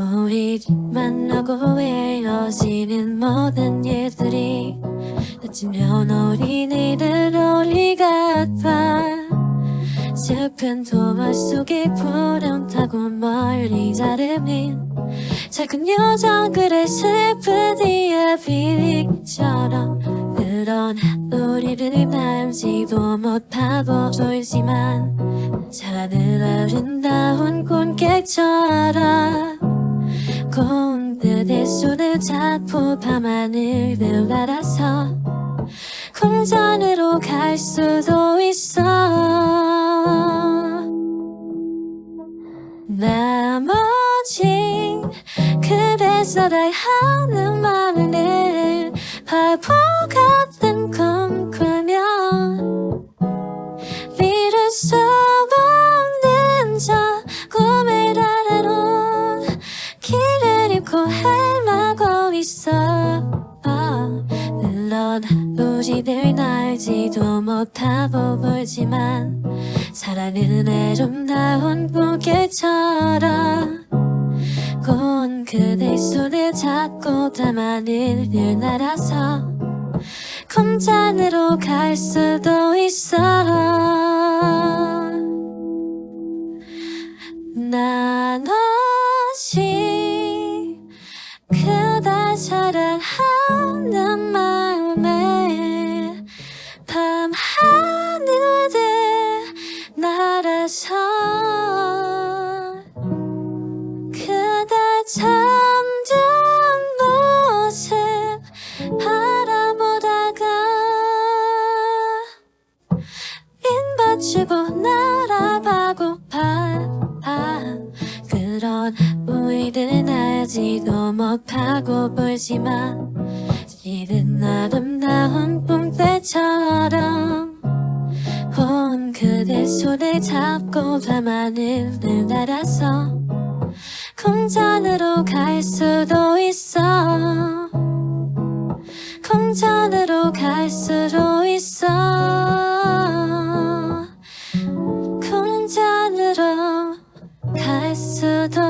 우리 만나고 헤어지는 모든 일들이 늦으면 어린이들 우리 같아 슬픈 도마 속에 불은 타고 멀리 자르는 작은 여정 그래 슬픈 이야기처럼 그런 우리를 닮지도 못하고 졸지만 자는 아름다운 꽃게처럼 그대 손을 잡고 밤하늘을 날아서 공전으로 갈 수도 있어. 나머지 그래서 다 하는 마음을 바보 같 우리들 날지도 못하고 울지만 사랑은 아름다운 꽃게처럼 고운 그대 손을 잡고 밤하늘을 날아서 공전으로 갈 수도 있어. 나눠시 날아서 그대 잠든 모습 바라보다가 인 받치고 날아가고파. 그런 우리들 알지도 못하고 보지만 이른 아름다운 그대 손을 잡고 밤하늘을 날아서 공전으로 갈 수도 있어. 공전으로 갈 수도 있어. 공전으로 갈 수도